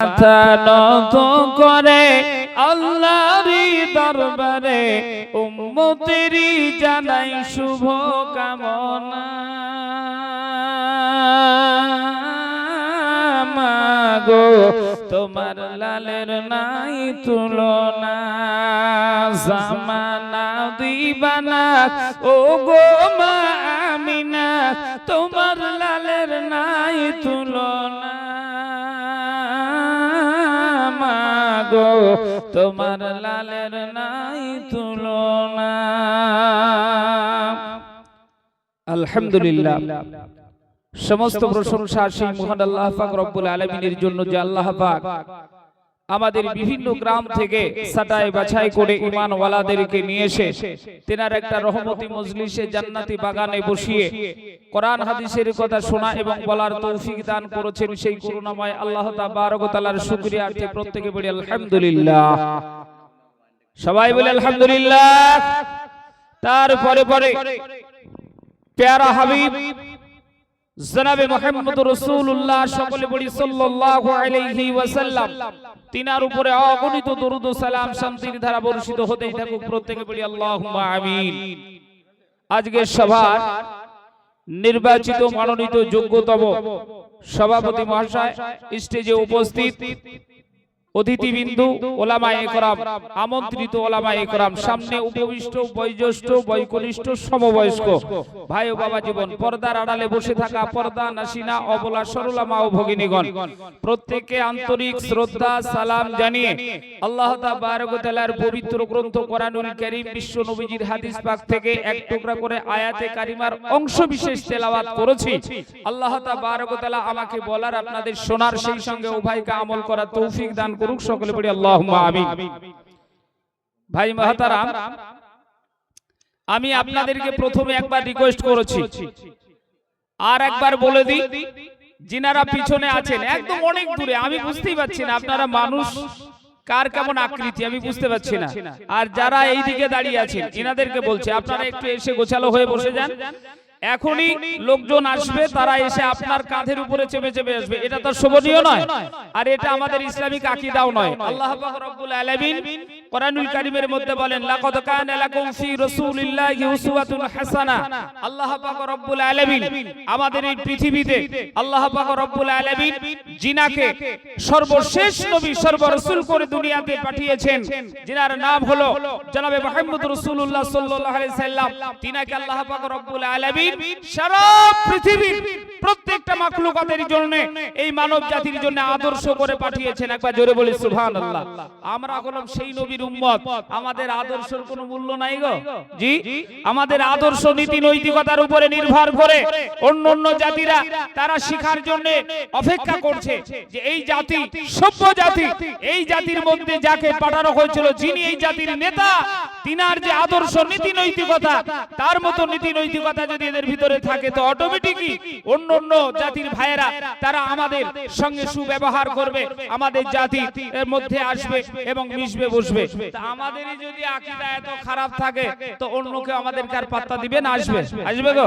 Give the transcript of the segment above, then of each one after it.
মাথা নত করে আল্লাহরি দরবারে উম্মতেরি জানাই শুভ কামনা মাগো, তোমার লালের নাই তুলনা। জামানা দিবানা ও গো মা আমিনা, তোমার লালের নাই তুলনা। মাগো তোমার লালের নাই তুলনা। আলহামদুলিল্লাহ। সমস্ত প্রশংসা সেই মহান আল্লাহ পাক রব্বুল আলামিনের জন্য যে আল্লাহ পাক আমাদের বিভিন্ন গ্রাম থেকে সাটাই বাছাই করে ইমান ওয়ালাদেরকে নিয়ে এসে তেনার একটা রহমতি মজলিসে জান্নাতি বাগানে বসিয়ে কোরআন হাদিসের কথা শোনা এবং বলার তৌফিক দান করেছেন সেই করুণাময় আল্লাহ তাআলার শুকরিয়া আর্থে প্রত্যেকে বলি আলহামদুলিল্লাহ। সবাই বলে আলহামদুলিল্লাহ। তারপরে পরে প্যারা হাবিব জনাবে মোহাম্মদ রসুল্লাহ সকলে বলি ওয়াসাল্লাম। তিনার উপরে অগণিত দরুদ সালাম শান্তির ধারা বর্ষিত হতেই থাকুক, প্রত্যেকে বলি আমিন। আজকে সভার নির্বাচিত মনোনীত যোগ্যতম সভাপতি মহাশয়, স্টেজে উপস্থিত অতিথিবিন্দু ওলামা একরাম আমন্ত্রিত ওলামা একরাম সামনে উপবিষ্ট, বয়োজ্যেষ্ঠ, বয়কনিষ্ঠ, সমবয়স্ক ভাই ও বাবা জীবন, পর্দার আড়ালে বসে থাকা পর্দা নাসিনা, অবলা, সরলা মা ও ভগিনীগণ প্রত্যেককে আন্তরিক শ্রদ্ধা, সালাম জানিয়ে আল্লাহ তাবারক তাআলার পবিত্র গ্রন্থ কোরআনুল কারীম বিশ্ব নবীজির হাদিস পাক থেকে এক টুকরা করে আয়াতে কারিমার অংশ বিশেষ তেলাওয়াত করেছি। আল্লাহ তাবারক তাআলা আমাকে বলার, আপনাদের শোনার, সেই সঙ্গে উভয়কে আমল করার তৌফিক দান করুক, সকলে বলি আল্লাহুম্মা আমিন। ভাই মহতারাম, আমি আপনাদেরকে প্রথমে একবার রিকোয়েস্ট করেছি। আর একবার বলে দিই, যিনারা পিছনে আছেন, একদম অনেক দূরে, আমি বুঝতেই পারছি না আপনারা মানুষ, কার কেমন আকৃতি, আমি বুঝতে পারছি না। আর যারা এই দিকে দাঁড়িয়ে আছেন এনাদেরকে বলছে, আপনারা একটু এসে গোছালো হয়ে বসে যান। এখনই লোকজন আসবে তারা এসে আপনার কাঁধের উপরে চেপে চেপে আসবে। এটা তো শোভনীয় নয়। আর এটা আমাদের ইসলামিক আকীদাও নয়। আল্লাহ পাক রব্বুল আলামিন কোরআনুল কারীমের মধ্যে বলেন লাকাদ কানা লাকুম ফি রাসূলিল্লাহি উসওয়াতুন হাসানা। আল্লাহ পাক রব্বুল আলামিন আমাদের এই পৃথিবীতে আল্লাহ পাক রব্বুল আলামিন জিনাকে সর্বশেষ নবী সর্বরাসূল করে দুনিয়াতে পাঠিয়েছেন। যিনার নাম হলো জনাবে মুহাম্মদ রাসূলুল্লাহ সাল্লাল্লাহু আলাইহি সাল্লাম তিনাকে আল্লাহ পাক রব্বুল আলামিন আমাদের আদর্শ নীতি নৈতিকতার উপরে নির্ভর করে অন্য অন্য জাতিরা তারা শিখার জন্য অপেক্ষা করছে যে এই জাতি সভ্য জাতি, এই জাতির মধ্যে যাকে পাঠানো হয়েছিল, যিনি এই জাতির নেতা, তিনার যে আদর্শ নীতি নৈতিকতা, তার মতো নীতি নৈতিকতা যদি এদের ভিতরে থাকে তো অটোমেটিকই অন্য অন্য জাতির ভাইয়েরা, তারা আমাদের সঙ্গে সুব্যবহার করবে, আমাদের জাতি এর মধ্যে আসবে এবং মিশবে, বসবে। আমাদের আমাদেরই যদি আকীদা এত খারাপ থাকে, তো অন্যকে আমাদের আর পাত্তা দিবে না, আসবে? আসবে গো?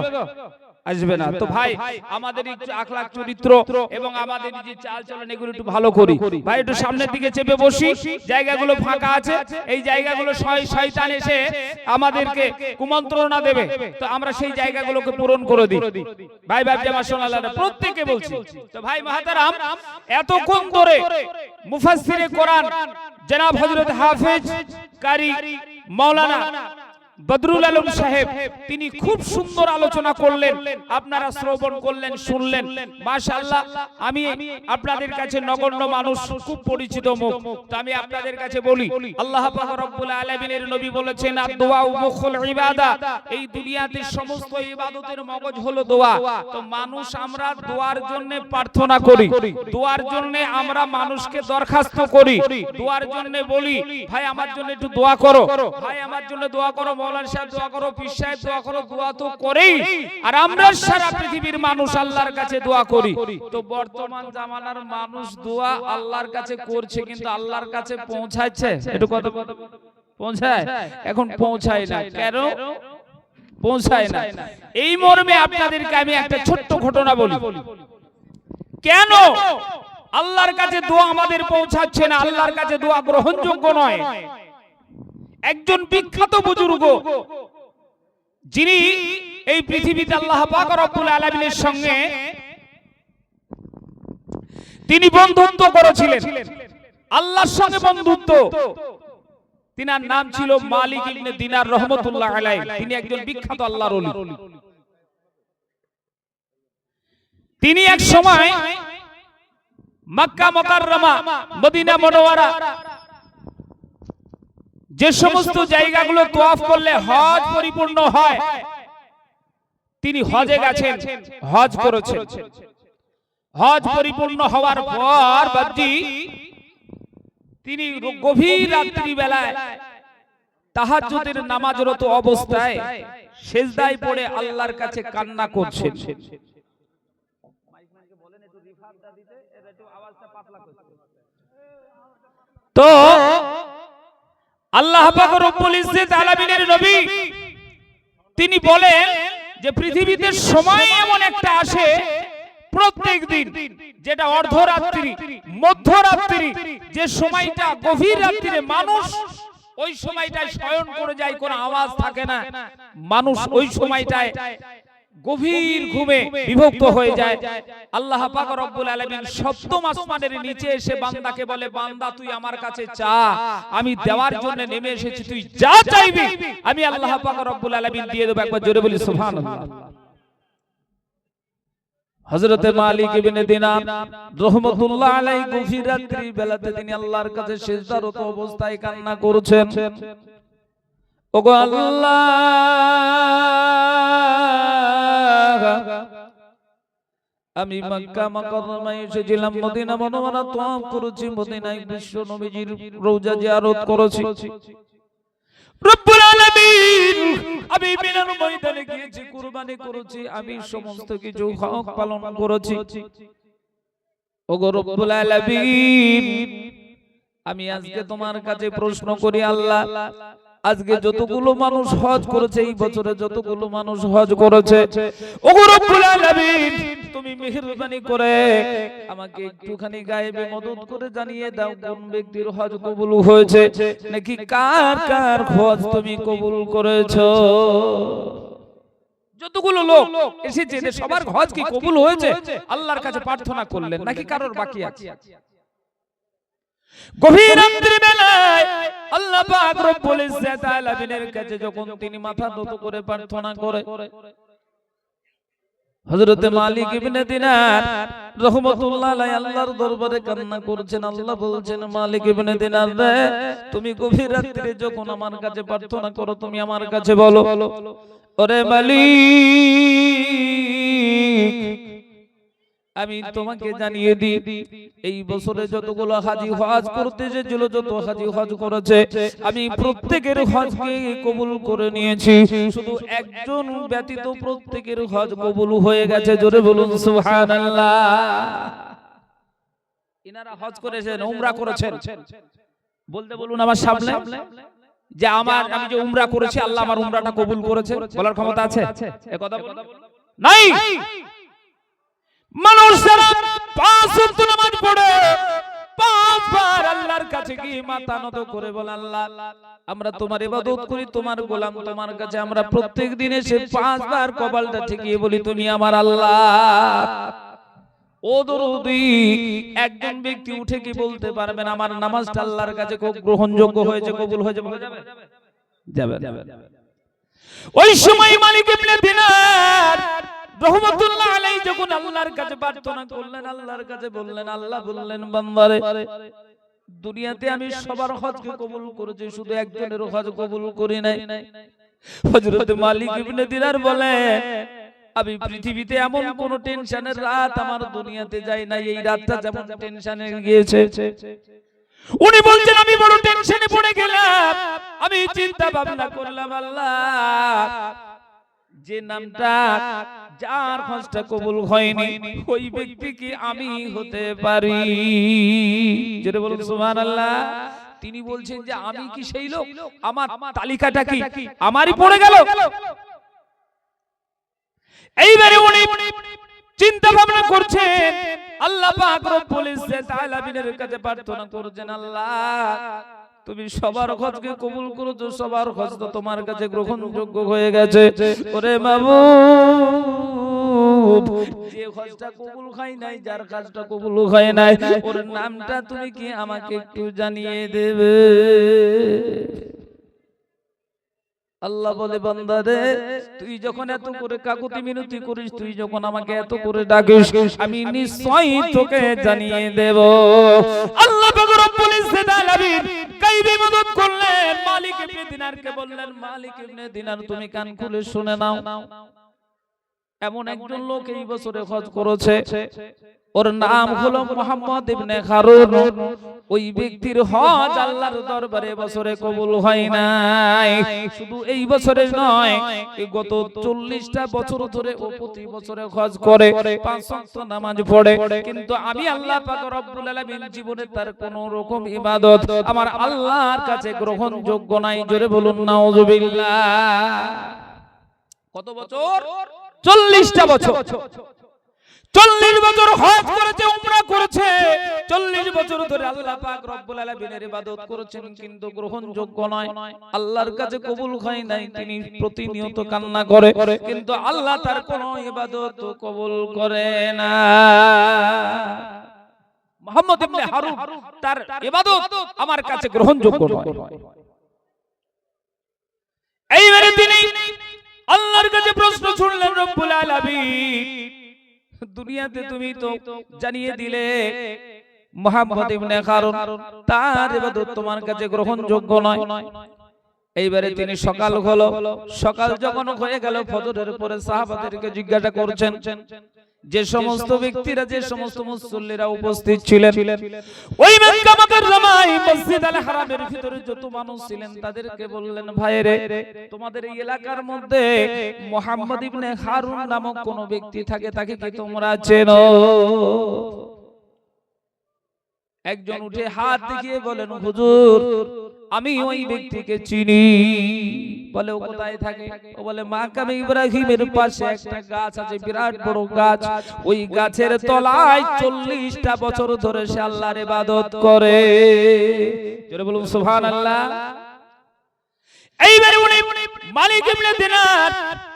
আসবে না। তো ভাই আমাদের একটু আখলাক চরিত্র এবং আমাদের যে চাল চলন এগুলো একটু ভালো করি। ভাই একটু সামনের দিকে চেপে বসি। জায়গাগুলো ফাঁকা আছে। এই জায়গাগুলো শয়- শয়তান এসে আমাদেরকে কুমন্ত্রণা দেবে। তো আমরা সেই জায়গাগুলোকে পূরণ করে দিই। ভাই ভাই জামা সোনালা প্রত্যেকে বলছি। তো ভাই মাহাতারাম এতক্ষণ ধরে মুফাসসিরে কোরআন জনাব হযরত হাফেজ কারি মাওলানা। বদরুল আলম সাহেব তিনি খুব সুন্দর আলোচনা করলেন আপনারা শ্রবণ করলেন শুনলেন। মাশাআল্লাহ আমি আপনাদের কাছে নগণ্য মানুষ খুব পরিচিত মুখ। তো আমি আপনাদের কাছে বলি আল্লাহ পাক রব্বুল আলামিনের নবী বলেছেন আদ-দোয়া মুখুল ইবাদা। এই দুনিয়াতে সমস্ত ইবাদতের মগজ হলো দোয়া। তো মানুষ আমরা দোয়ার জন্য প্রার্থনা করি দোয়ার জন্য আমরা মানুষকে দরখাস্ত করি দোয়ার জন্য বলি ভাই আমার জন্য একটু দোয়া করো ভাই আমার জন্য দোয়া করো মৌলানা সাহেব দোয়া করো পীর সাহেব দোয়া করো দোয়া তো করেই। আর আমরা সারা পৃথিবীর মানুষ আল্লাহর কাছে দোয়া করি। তো বর্তমান জামানার মানুষ দোয়া আল্লাহর কাছে করছে কিন্তু আল্লাহর কাছে পৌঁছাচ্ছে। একটু কত পৌঁছায়? এখন পৌঁছায় না। কেন? পৌঁছায় না। এই মর্মে আপনাদেরকে আমি একটা ছোট্ট ঘটনা বলি। কেন? আল্লাহর কাছে দোয়া আমাদের পৌঁছাচ্ছে না। আল্লাহর কাছে দোয়া গ্রহণযোগ্য নয়। একজন বিখ্যাত বুজুর্গ, যিনি এই পৃথিবীতে আল্লাহ পাক রব্বুল আলামিনের সঙ্গে তিনি বন্ধুত্ব করেছিলেন। আল্লাহর সঙ্গে বন্ধুত্ব। তিনার নাম ছিল মালিক ইবনে দিনার রহমতুল্লাহ আলাইহি। তিনি একজন বিখ্যাত আল্লাহর ওলি। তিনি এক সময় মক্কা মুকাররমা, মদিনা মুনওয়ারা যে সমস্ত জায়গাগুলো তোয়াফ করলে হজ পরিপূর্ণ হয় তিনি হজে গেছেন হজ করেছেন। হজ পরিপূর্ণ হওয়ার পর বাবজি তিনি গভীর রাত্রি বেলায় তাহাজ্জুদের নামাজরত অবস্থায় সেজদায় পড়ে আল্লাহর কাছে কান্না করছেন। তো আল্লাহ পাক রব্বুল ইজ্জত আলামিনের তিনি বলেন যে পৃথিবীতে সময় এমন একটা আসে প্রত্যেক দিন, যেটা অর্ধরাত্রি, মধ্যরাত্রি, যে সময়টা গভীর রাত্রিরে মানুষ ওই সময়টায় শয়ন করে যায়, কোনো আওয়াজ থাকে না। মানুষ ওই সময়টায় গভীর ঘুমে বিভক্ত হয়ে যায়। আল্লাহ পাক রব্বুল আলামিন সপ্তম আসমানের নিচে এসে বান্দাকে বলে বান্দা তুই আমার কাছে চা আমি দেওয়ার জন্য নেমে এসেছি তুই যা চাইবি। আমি আল্লাহ পাক রব্বুল আলামিন দিয়ে দেব একবার জোরে বলি সুবহানাল্লাহ। হযরত মালিক ইবনে দিনার রহমাতুল্লাহ আলাইহি গভীর রাত্রি বেলাতে তিনি আল্লাহর কাছে সিজদারত অবস্থায় কান্না করছেন। ওগো আল্লাহ আমি মক্কা মুকাররমায় এসেছিলাম, মদিনা মনোয়ারা তোয়াফ করেছি, মদিনায় বিশ্ব নবীজির রওজা জিয়ারত করেছি। করেছি আমি আজকে তোমার কাছে প্রশ্ন করি, আল্লাহ আজকে যতগুলো মানুষ হজ করেছে এই বছরে যতগুলো মানুষ হজ করেছে তুমি মেহেরবানি করে আমাকে একটুখানি গায়েবে মদত করে জানিয়ে দাও কোন ব্যক্তির হজ কবুল হয়েছে নাকি কার কার হজ তুমি কবুল করেছ? যতগুলো লোক এসেছে সবার হজ কি কবুল হয়েছে আল্লাহর কাছে প্রার্থনা করলেন নাকি কারোর বাকি আছে? গভীর রাত্রি বেলায় আল্লাহ পাক রব্বুল ইজ্জত আলামিনের কাছে যখন তিনি মাথা নত করে প্রার্থনা করে। হযরত মালিক ইবনে দিনার রহমাতুল্লাহ আলাইহি আল্লাহর দরবারে কান্না করছেন। আল্লাহ বলছেন মালিক ইবনে দিনার রে তুমি গভীর রাত্রে যখন আমার কাছে প্রার্থনা করো তুমি আমার কাছে বলো। ওরে মালিক আমি তোমাকে জানিয়ে দিই এই বছরে যতগুলো হাজি হজ করতে যেছিল যত হাজি হজ করেছে আমি প্রত্যেকের হজকে কবুল করে নিয়েছি শুধু একজন ব্যতীত প্রত্যেকের হজ কবুল হয়ে গেছে জোরে বলুন সুবহানাল্লাহ। ইনারা হজ করেছেন উমরা করেছেন বলতে বলুন আমার সামনে যে আমার আমি যে উমরা করেছি আল্লাহ আমার উমরাটা কবুল করেছে বলার ক্ষমতা আছে? এ কথা। নাই! মানুষ যারা পাঁচ ওয়াক্ত নামাজ পড়ে পাঁচবার আল্লাহর কাছে গিয়ে মাথা নত করে বলে আল্লাহ আমরা তোমার ইবাদত করি তোমার গোলাম তোমার কাছে আমরা প্রত্যেক দিন এসে পাঁচবার কপালটা ঠেকিয়ে বলি তুমি আমার আল্লাহ। ও দরুদি একজন ব্যক্তি উঠে কি বলতে পারবেন আমার নামাজটা আল্লাহর কাছে খুব গ্রহণযোগ্য হয়েছে কবুল হয়েছে বলা যাবে? যাবে ওই সময় মালিক ইবনে দিনার রহমতুল্লাহ আলাইহি যখন আল্লাহর কাছে প্রার্থনা করলেন আল্লাহর কাছে বললেন আল্লাহ বললেন বান্দারে দুনিয়াতে আমি সবার হজকে কবুল করেছি শুধু একজনের হজ কবুল করি নাই। হযরত মালিক ইবনে দিনার বলে আমি পৃথিবীতে এমন কোন টেনশনের রাত আমার দুনিয়াতে যাই না এই রাতটা যেমন টেনশনে গিয়েছে। উনি বলছেন আমি বড় টেনশনে পড়ে গেলাম। আমি চিন্তা ভাবনা করলাম আল্লাহ যে নামটা যার হজটা কবুল হয়নি ওই ব্যক্তি কি আমি হতে পারি? যেটা বলুন সুবহানাল্লাহ। তিনি বলছেন যে আমি কি সেই লোক? আমার তালিকাটা কি? আমারই পড়ে গেল। এইবারে উনি চিন্তা ভাবনা করছেন আল্লাহ পাক রব্বুল ইজ্জত আলামিনের কাছে প্রার্থনা করছেন আল্লাহ। তুমি সবার হজকে কবুল করেছ সবার হজ তো তোমার কাছে গ্রহণযোগ্য হয়ে গেছে। ওরে বাবু যে হজটা কবুল হয় নাই যার কাজটা কবুল হয় নাই ওর নামটা তুমি কি আমাকে একটু জানিয়ে দেবে? আল্লাহ বলে বান্দারে তুই যখন এত করে কাকুতি মিনতি করিস তুই যখন আমাকে এত করে ডাকিস আমি নিশ্চয়ই তোকে জানিয়ে দেব। আল্লাহ রব্বুল কাইবে মদত করলেন। মালিক ইবনে দিনারকে বললেন, মালিক ইবনে দিনার, তুমি কান খুলে শুনে নাও। এমন একজন লোক এই বছরে হজ করেছে। ওর নাম হলো মোহাম্মদ ইবনে হারুন ওই ব্যক্তির হজ আল্লাহর দরবারে বছরে কবুল হয় নাই। শুধু এই বছরে নয় গত চল্লিশটা বছর ধরে ও প্রতি বছরে হজ করে পাঁচ ওয়াক্ত নামাজ পড়ে। কিন্তু আমি আল্লাহ পাক রব্বুল আলামিন জীবনে তার কোন রকম ইবাদত আমার আল্লাহর কাছে গ্রহণযোগ্য নাই জোরে বলুন নাউজুবিল্লাহ। কত বছর চল্লিশটা বছর। চল্লিশ বছর হজ করেছে উমরা করেছে। চল্লিশ বছর ধরে আল্লাহ পাক রব্বুল আলামিনের ইবাদত করেছেন কিন্তু গ্রহণযোগ্য নয়। আল্লাহর কাছে কবুল হয় নাই তিনি প্রতিনিয়ত কান্না করে কিন্তু আল্লাহ তার কোন ইবাদত কবুল করে না। মোহাম্মদ ইবনে হারুন তার ইবাদত আমার কাছে গ্রহণযোগ্য নয়। এইবারে তিনি আল্লাহর কাছে প্রশ্ন শুনলেন রব্বুল আলামিন। দুনিয়াতে তুমি তো জানিয়ে দিলে মোহাম্মদ ইবনে কারণ তার ইবাদত তোমার কাছে গ্রহণযোগ্য নয়। এইবারে তিনি সকাল হলো সকাল যখন হয়ে গেল ফজরের পরে সাহাবাদেরকে জিজ্ঞাসা করছেন যে সমস্ত ব্যক্তিরা যে সমস্ত মুসল্লিরা উপস্থিত ছিলেন ওই মক্কা মুকাররমায় মসজিদ আল হারামের ভিতরে যত মানুষ ছিলেন তাদেরকে বললেন ভাইরে তোমাদের এই এলাকার মধ্যে মোহাম্মদ ইবনে হারুন নামক কোন ব্যক্তি থাকে তাকে কি তোমরা চেনো? একজন উঠে হাত দেখিয়ে বলেন হুজুর আমি ওই ব্যক্তিকে চিনি। বলে ও কোথায় থাকে? ও বলে মাকামে ইব্রাহিমের পাশে একটা গাছ আছে বিরাট বড় গাছ। ওই গাছের তলায় চল্লিশটা বছর ধরে সে আল্লাহর ইবাদত করে। জোরে বলুন সুবহানাল্লাহ। এইবারে উনি মালিক ইবনে দিনার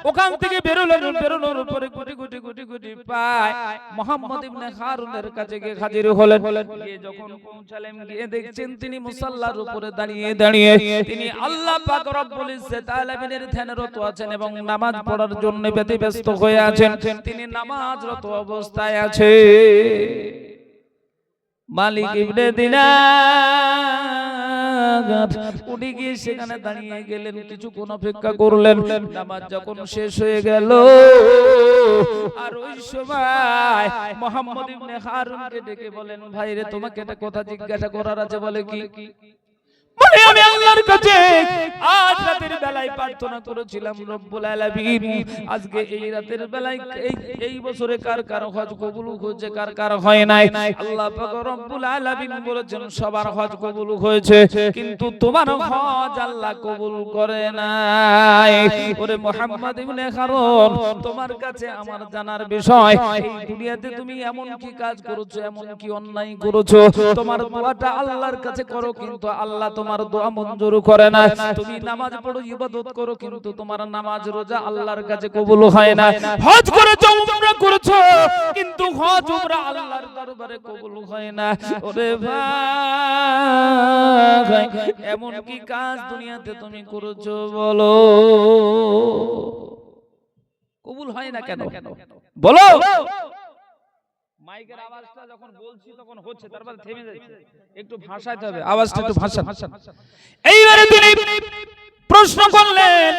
ওখান থেকে বেরোলেন, বেরোনোর পরে গুটি গুটি গুটি গুটি পায় মোহাম্মদ ইবনে হারুনের কাছে গিয়ে হাজির হলেন। গিয়ে যখন পৌঁছালেন, গিয়ে দেখছেন তিনি মুসাল্লার উপরে দাঁড়িয়ে দাঁড়িয়ে তিনি আল্লাহ পাক রব্বুল ইজ্জত আলামিনের ধ্যানরত আছেন এবং নামাজ পড়ার জন্য ব্যতিব্যস্ত হয়ে আছেন। তিনি নামাজরত অবস্থায় আছে। মালিক ইবনে দিনার উনি গিয়ে সেখানে দাঁড়িয়ে গেলেন, কিছুক্ষণ অপেক্ষা করলেন। নামাজ যখন শেষ হয়ে গেল, আর ওই সময় মোহাম্মদ ইবনে হারুনকে ডেকে বলেন, ভাইরে, তোমাকে একটা কথা জিজ্ঞাসা করার আছে বলে কি? আমি আল্লাহর কাছে আজ রাতের বেলায় প্রার্থনা করেছিলাম রব্বুল আলামিন। আজকে এই রাতের বেলায় এই এই বছরে কার কার হজ কবুল হয়েছে কার কার হয় নাই। আল্লাহ পাক রব্বুল আলামিন বলেছেন সবার হজ কবুল হয়েছে কিন্তু তোমার হজ আল্লাহ কবুল করে নাই। ওরে মুহাম্মদ ইবনে হারুন তোমার কাছে আমার জানার বিষয় এই দুনিয়াতে তুমি এমন কি কাজ করেছ এমন কি অন্যায় করেছ? তোমার দোয়াটা আল্লাহর কাছে করো কিন্তু আল্লাহ তোমার দোয়া মঞ্জুর করে না। তুমি নামাজ পড়ো ইবাদত করো কিন্তু তোমার নামাজ রোজা আল্লাহর কাছে কবুল হয় না। হজ করেছ উমরা করেছ কিন্তু হজ উমরা আল্লাহর দরবারে কবুল হয় না। ওরে ভাই এমন কি কাজ দুনিয়াতে তুমি করেছ বলো? কবুল হয় না কেন? বলো! মাইকের আওয়াজটা যখন বলছি তখন হচ্ছে তারপর থেমে যাচ্ছে। একটু ভাষাতে হবে আওয়াজটা একটু ভাষা এইবারে তিনি প্রশ্ন করলেন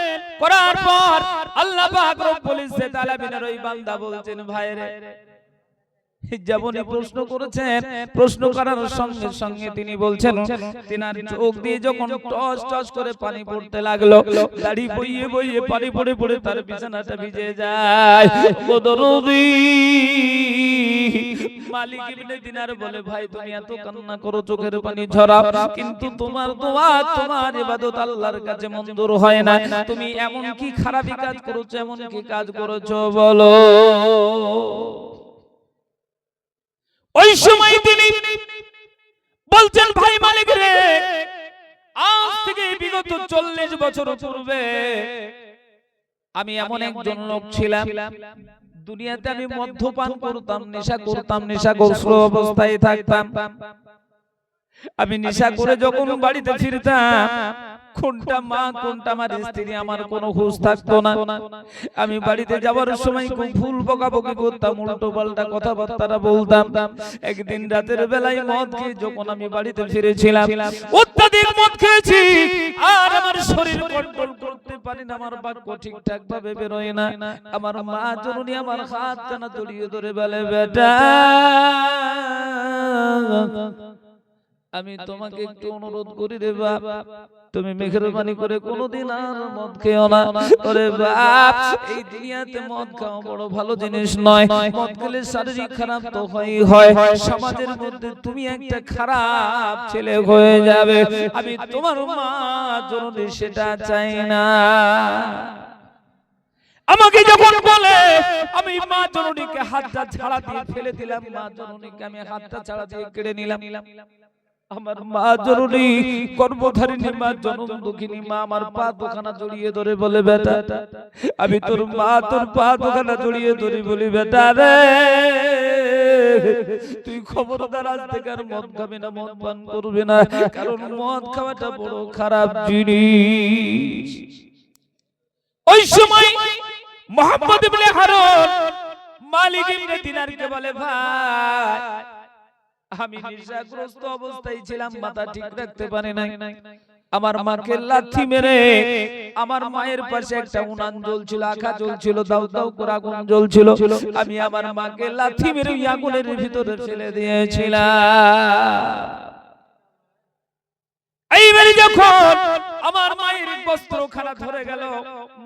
করার পর আল্লাহ পাক রব্বুল ইজ্জত আলামিনের ওই বান্দা বলছেন ভাইরে। যেমনই প্রশ্ন করেছেন প্রশ্ন করার সঙ্গে সঙ্গে তিনি বলছেন তিনার চোখ দিয়ে যখন টস টস করে পানি পড়তে লাগল দাড়ি বইয়ে বইয়ে পানি পড়ে পড়ে তার বিছানাটা ভিজে যায়। মালিক ইবনে দিনার বলে ভাই তুমি এত কান্না করো চোখের পানি ঝরাও। কিন্তু তোমার দোয়া তোমার ইবাদত আল্লাহর কাছে মঞ্জুর হয় না। তুমি এমন কি খারাপি কাজ করেছ এমন কি কাজ করেছ বলো। ওই সময় তিনি বলছেন ভাই মালিক রে আজ থেকে বিগত চল্লিশ বছর পূর্বে আমি এমন একজন লোক ছিলাম। দুনিয়াতে আমি মদ্যপান করতাম নেশা করতাম নেশা গোসল অবস্থায় থাকতাম। আমি নেশা করে যখন বাড়িতে ফিরতাম কোনটা মা কোনটা আমার স্ত্রী আমার কোনো হুঁশ থাকতো না। আমি বাড়িতে যাওয়ার সময় খুব ভুল বকাবকি করতাম উল্টো পাল্টা কথাবার্তা বলতাম। একদিন রাতের বেলায় মদ খেয়ে যখন আমি বাড়িতে ফিরেছিলাম অত্যাধিক মদ খেয়েছি। আর আমার শরীর কন্ট্রোল করতে পারি না আমার বাক্য ঠিকঠাক ভাবে বেরোয় না। আমার মা জননী আমার হাত টানা জড়িয়ে ধরে বলে বেটা আমি তোমাকে একটু অনুরোধ করি রে বাপ তুমি মেহরবানি করে কোনোদিন আর মদ খেও না। ওরে বাপ এই দুনিয়াতে মদ খাওয়া বড় ভালো জিনিস নয়। মদ খেলে শারীরিক খারাপ তো হয়ই হয়। সমাজের মধ্যে তুমি একটা খারাপ ছেলে হয়ে যাবে। আমি তোমার মা জননী সেটা চাই না। আমাকে যখন বলে আমি মা জননীকে হাতটা ছাড়া দিয়ে ফেলে দিলাম মা জননীকে আমি হাতটা ছাড়া দিয়ে কেড়ে নিলাম। আমার মা জরুরি গর্ভধারিণী মা জনম দুঃখিনী মা আমার পা দোকানা জড়িয়ে ধরে বলে বেটা আমি তোর মা তোর পা দোকানা জড়িয়ে ধরে বলি বেটা রে তুই খবরদার আজ থেকে আর মদ খাবি না মদ পান করবি না কারণ মদ খাওয়াটা বড় খারাপ জিনিস। ওই সময় মোহাম্মদ ইবনে হারুন মালিক ইবনে দিনারকে বলে ভাই আমি নেশাগ্রস্ত অবস্থায় ছিলাম মাথা ঠিক রাখতে পারি নাই। আমার মাকে লাথি মেরে আমার মায়ের পাশে একটা উনান জ্বলছিল আখা জ্বলছিল দাউ দাউ করে আগুন জ্বলছিল। আমি আমার মাকে লাথি মেরে ওই আগুনের ভিতরে ফেলে দিয়েছিলাম। এইবারে যখন আমার মায়ের বস্ত্রখানা ধরে গেল।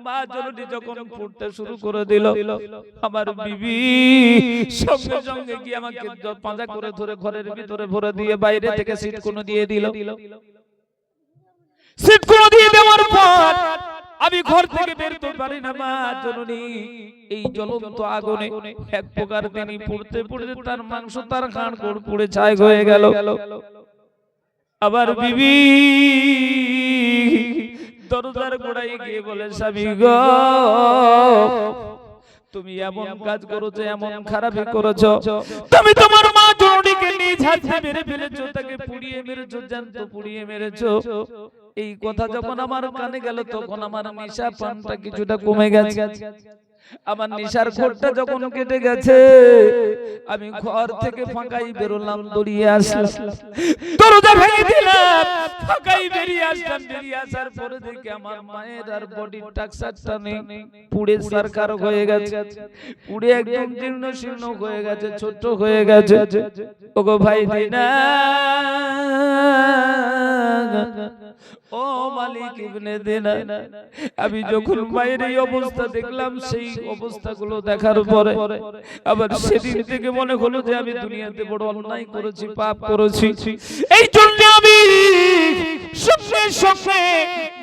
মা জননী যখন ফুটতে শুরু করে দিল আমার বিবি সঙ্গে সঙ্গে গিয়ে আমাকে পাঁজা করে ধরে ঘরের ভিতরে ভরে দিয়ে বাইরে থেকে সিট কোনো দিয়ে দিল। সিট কোনো দিয়ে দেওয়ার পর আমি ঘর থেকে বের করতে পারি না মা জননী। এই জ্বলন্ত আগুনে এক প্রকার তিনি পুড়তে পুড়তে তার মাংস তার করে পুড়ে ছাই হয়ে গেল। আবার বিবি দরজার গোড়ায় গিয়ে বলে স্বামী গো তুমি এমন কাজ করেছ এমন খারাপই করেছ। তুমি তোমার মা জননীকে নিজ হাতে মেরে ফেলেছো তাকে পুড়িয়ে মেরেছো জ্যান্ত পুড়িয়ে মেরেছো। এই কথা যখন আমার কানে গেল তখন আমার নেশা পানটা কিছুটা কমে গেছে। আমার নিশার ঘরটা যখন কেটে গেছে আমি ঘর থেকে ফাঁকাই বেরোলাম দড়িয়ে আসলাম। দরজা ভেঙে দিলাম ফাঁকাই বেরিয়ে আসলাম বেরিয়ে আসার পরে দেখি আমার মায়ের আর বডির টাকসারটা নেই পুড়ে সরকার হয়ে গেছে পুড়ে একদম জীর্ণ শীর্ণ হয়ে গেছে ছোট হয়ে গেছে। ওগো ভাই দিনা। ও মালিক ইবনে দিনা আমি যখন মায়ের এই অবস্থা দেখলাম সেই অবস্থাগুলো দেখার পরে আবার সেদিন থেকে মনে হলো যে আমি দুনিয়াতে বড় অন্যায় করেছি পাপ করেছি। এই জন্য আমি সঙ্গে সঙ্গে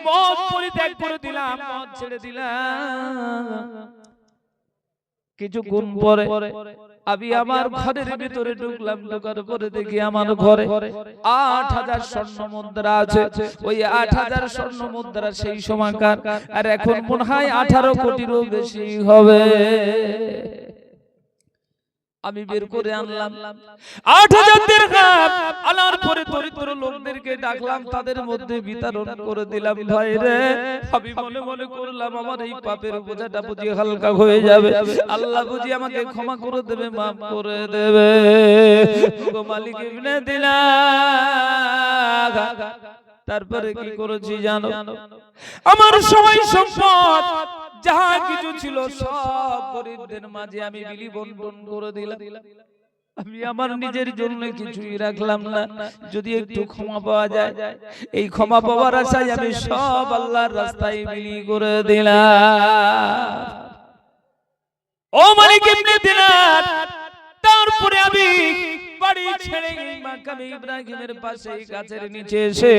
মদ পরিত্যাগ করে দিলাম মদ ছেড়ে দিলাম। কিছু কিছুক্ষণ পরে আমি আমার ঘরের ভিতরে ঢুকলাম ঢোকার পরে দেখি আমার ঘরে আট হাজার স্বর্ণ মুদ্রা আছে। ওই আট হাজার স্বর্ণ মুদ্রা সেই সময়কার। আর এখন মনে হয় আঠারো কোটিরও বেশি হবে। আমি বের করে আনলাম। আট হাজার দিরহাম আনার পরে দরিদ্র লোকদেরকে ডাকলাম তাদের মধ্যে বিতরণ করে দিলাম ভাই রে। আমি মনে মনে করলাম আমার এই পাপের বোঝাটা বুঝি হালকা হয়ে যাবে। আল্লাহ বুঝি আমাকে ক্ষমা করে দেবে মাফ করে দেবে। গো মালিক ইবনে দিলাম তারপরে কি করেছি জানো? আমার সময় সম্পদ। যাহা কিছু ছিল সব গরিবদের মাঝে আমি বিলি বন্টন করে দিলাম। আমি আমার নিজের জন্য কিছুই রাখলাম না। যদি একটু ক্ষমা পাওয়া যায় এই ক্ষমা পাওয়ার আশায় আমি সব আল্লাহর রাস্তায় বিলি করে দিলাম। ও মালিক ইবনে দিনার তারপরে আমি বাড়ি ছেড়ে মাকামে ইব্রাহিমের পাশে গাছের নিচে এসে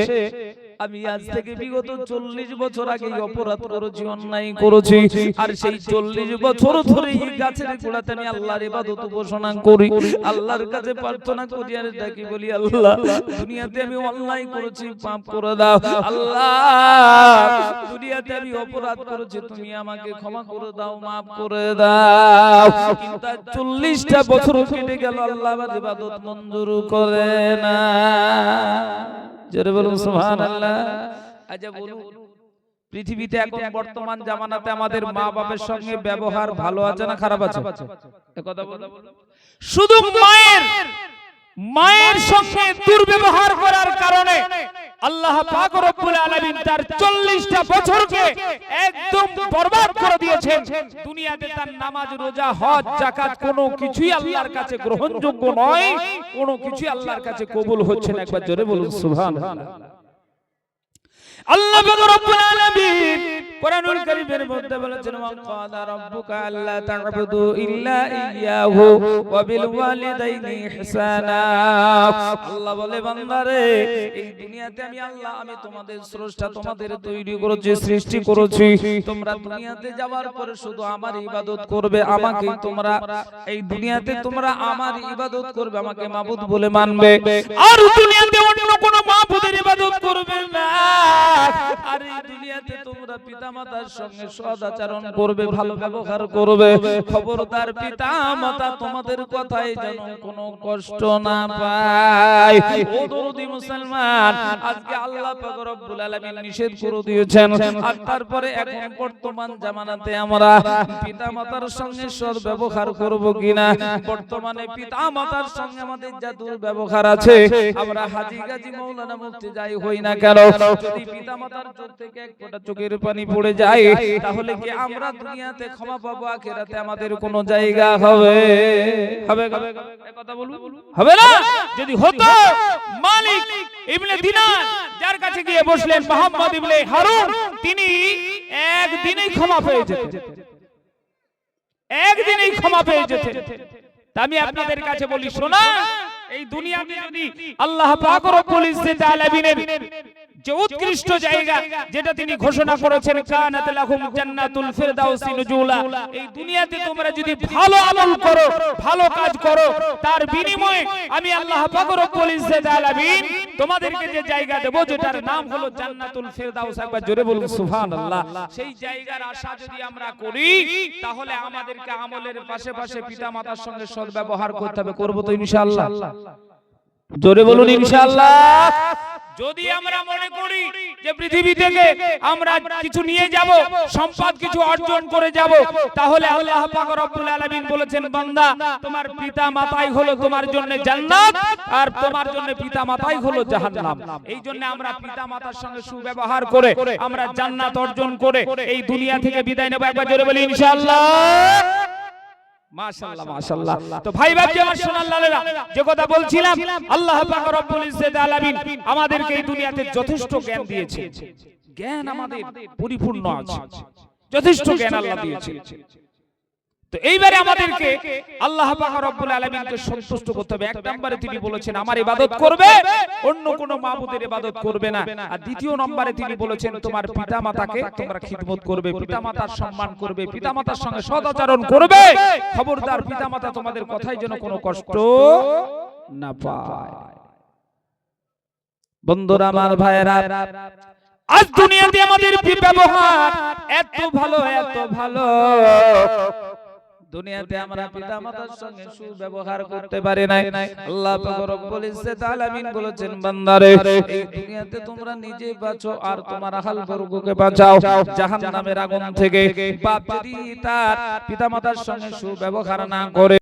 আমি আজ থেকে বিগত চল্লিশ বছর আগে অপরাধ করেছি, অন্যায় করেছি। আর সেই চল্লিশ বছর ধরে এই গাছের গোড়াতে আমি আল্লাহর ইবাদত উপাসনা করি। আল্লাহর কাছে প্রার্থনা করি, আর ডাকি বলি, আল্লাহ, দুনিয়াতে আমি অন্যায় করেছি, পাপ করে দাও। আল্লাহ, দুনিয়াতে আমি অপরাধ করেছি, তুমি আমাকে ক্ষমা করে দাও, মাফ করে দাও। কিন্তু আজ চল্লিশটা বছর কেটে গেল, আল্লাহ ইবাদত মঞ্জুর করে না। জোরে বলুন সুবহানাল্লাহ। আচ্ছা বলুন পৃথিবীতে এখন বর্তমান জামানাতে আমাদের মা বাবার সঙ্গে ব্যবহার ভালো আছে না খারাপ আছে? কথা বলুন। শুধু মায়ের মায়ের সঙ্গে দুর্ব্যবহার করার কারণে আল্লাহ পাক রব্বুল আলামিন তার 40টা বছরকে একদম বরবাদ করে দিয়েছেন। দুনিয়াতে তার নামাজ, রোজা, হজ, যাকাত কোনো কিছুই আল্লাহর কাছে গ্রহণযোগ্য নয়, কোনো কিছুই আল্লাহর কাছে কবুল হচ্ছে না। একবার জোরে বলুন, সুবহানাল্লাহ। আল্লাহ রব্বুল আলামিন কোরআনুল কারীমের মধ্যে বলেছেন ওয়া ক্বালা রাব্বুকা আল্লা তা'বুদু ইল্লা ইয়্যাহু ওয়া বিল ওয়ালিদাইনি ইহসানা. আল্লাহ বলে বান্দারে এই দুনিয়াতে আমি আল্লাহ আমি তোমাদের স্রষ্টা তোমাদের তৈরি করেছি সৃষ্টি করেছি। তোমরা দুনিয়াতে যাওয়ার পরে শুধু আমার ইবাদত করবে আমাকে তোমরা এই দুনিয়াতে তোমরা আমার ইবাদত করবে আমাকে মাবুদ বলে মানবে। আর দুনিয়াতে অন্য কোনো মাবুদের ইবাদত করবে না আর এই দুনিয়াতে তোমরা পিতামাতার সঙ্গে সদাচরণ করবে ভালো ব্যবহার করবে। খবরদার পিতামাতা তোমাদের কথায় যেন কোনো কষ্ট না পায়। ও দরদি মুসলমান আজকে আল্লাহ পাক রব্বুল আলামিন নিষেধ করে দিয়েছেন। আর তারপরে এখন বর্তমান জামানাতে আমরা পিতামাতার সঙ্গে সৎ ব্যবহার করব কিনা? বর্তমানে পিতামাতার সঙ্গে আমাদের যা দুর্ব্যবহার আছে। আমরা হাজি গাজী মৌলানা মুফতি যাই হই না কেন? যদি পিতামাতার চোখ থেকে ফোঁটা চোখের পানি পড়ে যায় তাহলে কি আমরা দুনিয়াতে ক্ষমা পাবো আখিরাতে আমাদের কোনো জায়গা হবে? হবে? কথা বলুন? হবে না? যদি হতো মালিক ইবনে দিনার যার কাছে গিয়ে বসলেন মোহাম্মদ ইবনে হারুন তিনি একদিনেই ক্ষমা পেয়ে যেতেন। একদিনেই ক্ষমা পেয়ে যেতেন। আমি আপনাদের কাছে বলি শোনা এই দুনিয়াতে যদি আল্লাহ পাক রব্বুল ইজ্জত আলামিনের যে উৎকৃষ্ট জায়গা যেটা তিনি ঘোষণা করেছেন কানাত লাহুম জান্নাতুল ফিরদাউসি নুজুলা। এই দুনিয়াতে তোমরা যদি ভালো আমল করো ভালো কাজ করো তার বিনিময়ে আমি আল্লাহ পাক রব্বুল ইজ্জত আলামিন। তোমাদেরকে যে জায়গা দেব যেটার নাম হলো জান্নাতুল ফিরদাউস একবার জোরে বলুন সুবহানাল্লাহ। সেই জায়গার আশা যদি আমরা করি তাহলে আমাদেরকে আমলের পাশে পাশে পিতামাতার সঙ্গে সদ্ব্যবহার করতে হবে। করব তো ইনশাআল্লাহ। জোরে বলুন ইনশাআল্লাহ যদি আমরা মনে করি যে পৃথিবী থেকে আমরা কিছু নিয়ে যাব সম্পদ কিছু অর্জন করে যাব তাহলে আল্লাহ পাক রব্বুল আলামিন বলেছেন বান্দা তোমার পিতা মাতাই হলো তোমার জন্য জান্নাত আর তোমার জন্য পিতা মাতাই হলো জাহান্নাম। এই জন্য আমরা পিতা মাতার সঙ্গে সুব্যবহার করে আমরা জান্নাত অর্জন করে এই দুনিয়া থেকে বিদায় নেব। একবার জোরে বলি ইনশাআল্লাহ। মাশাআল্লাহ মাশাআল্লাহ তো ভাই ভাই আমার সোনার লালেরা যে কথা বলছিলাম আল্লাহ পাক রব্বুল ইজ্জত আলামিন আমাদেরকে এই দুনিয়াতে যথেষ্ট জ্ঞান দিয়েছে। জ্ঞান আমাদের পরিপূর্ণ আছে। যথেষ্ট জ্ঞান আল্লাহ দিয়েছে। তো এইবারে আমাদেরকে আল্লাহ রব্বুল আলামিনকে সন্তুষ্ট করতে হবে। এক নম্বরে তিনি বলেছেন আমার ইবাদত করবে অন্য কোন মাবুদের ইবাদত করবে না। আর দ্বিতীয় নম্বরে তিনি বলেছেন তোমার পিতামাতাকে তোমরা খিদমত করবে পিতামাতার সম্মান করবে পিতামাতার সঙ্গে সদাচরণ করবে। খবরদার পিতামাতা তোমাদের কথায় যেন কোনো কষ্ট না পায়। বন্ধুরা আমার ভাইয়েরা আজ দুনিয়াতে আমাদের ব্যবহার? এত ভালো এত ভালো। দুনিয়াতে আমরা পিতা মাতার সঙ্গে সুব্যবহার করতে পারি নাই। আল্লাহ পাক রব্বুল ইজ্জত আলামিন বলেছেন বান্দারে এই দুনিয়াতে তোমরা নিজে বাঁচো আর তোমার আহাল বর্গকে বাঁচাও। জাহান্নামের আগুন থেকে বাপ যদি তার পিতা মাতার সঙ্গে সুব্যবহার না করে